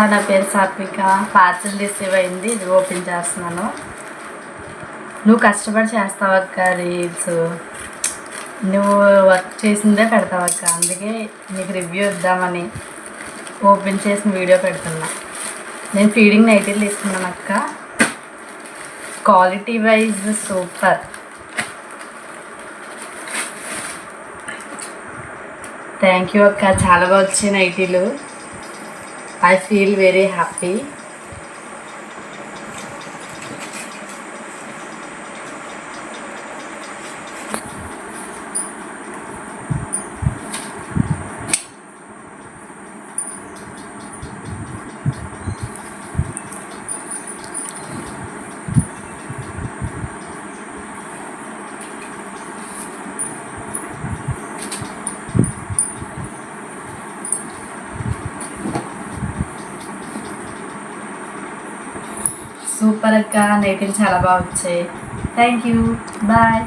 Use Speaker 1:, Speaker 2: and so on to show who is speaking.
Speaker 1: నా పేరు సాత్విక. పార్సల్ రిసీవ్ అయింది. ఇది ఓపెన్ చేస్తున్నాను. నువ్వు కష్టపడి చేస్తావు అక్క రీల్స్. నువ్వు వర్క్ చేసిందే పెడతావు అక్క. అందుకే నీకు రివ్యూ ఇద్దామని ఓపెన్ చేసిన వీడియో పెడుతున్నా. నేను ఫీడింగ్ నైటీలు తీసుకున్నాను అక్క. Quality wise super thank you అక్క. చాలా బాగా వచ్చాయి నైటీలు I feel very happy. Super అక్క నైటీలు చాలా బాగా వచ్చాయి. Thank you bye